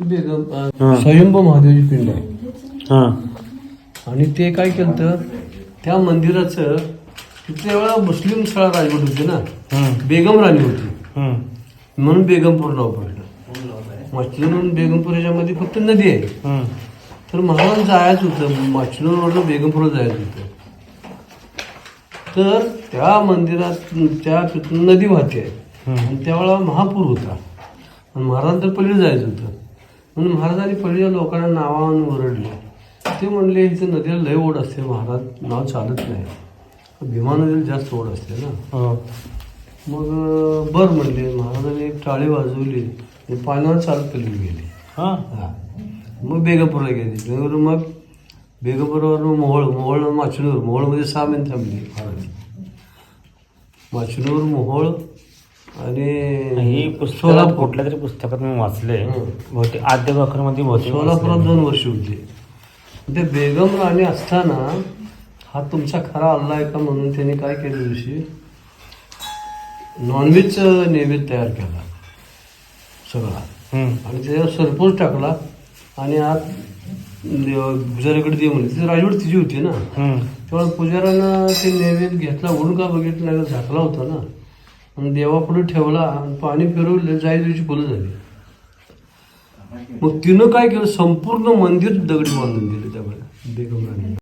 बेगम स्वयंभू महादेवची पिंड आहे. हा. आणि ते काय केलं त्या मंदिराचं तिथे वेळा मुस्लिम स्थळा राजवट होती ना. बेगम राणी होती. म्हणून बेगमपूर नाव पडलं. माचलून बेगमपूर याच्यामध्ये फक्त नदी आहे. तर महाराज जायचं होतं. माचलूरवरनं बेगमपूरला जायचं होतं. तर त्या मंदिरात त्या नदी वाहते. आणि त्यावेळेला महापूर होता. आणि महाराज तर पलीकडे जायचं होतं. म्हणून महाराजांनी पलीकडच्या लोकांना नावानं ओरडले. ते म्हणले इथं नदीला लय ओढ असते महाराज नाव चालत नाही. भीमा नदीला जास्त ओढ असते ना. हो. मग बरं म्हणले महाराजांनी एक टाळी वाजवली आणि पाण्यावर चालत पलीकडे गेले. हा. हा. मग बेगमपूरला गेले. बेगमपूर मग बेगमपूरवर मोहोळ मोहोळ माचलूर मोहोळमध्ये सहा महिने थांबली महाराज. माचलूर मोहोळ आणि ही पुस्तक सोलापूर कुठल्या तरी पुस्तकात मी वाचले. बहुतेक आद्यमध्ये बहुतेक सोलापुरात. दोन वर्ष होते. ते बेगम राणी असताना हा तुमचा खरा अल्ला आहे का म्हणून त्यांनी काय केलं दिवशी नॉनव्हेजचं नैवेद्य तयार केला. सगळा. आणि त्याच्यावर सरपोज टाकला. आणि आत पुजाऱ्याकडे दे म्हणले तिथे राजवट तिची होती ना. तेव्हा पुजाऱ्यानं ते नैवेद्य घेतला. उडून का बघितलं? झाकला होता ना. आणि देवापुढे ठेवला आणि पाणी फिरवलं जाई दिवशी फुलं झाली. मग तिनं काय केलं? संपूर्ण मंदिर दगडी बांधून दिलं त्यामुळे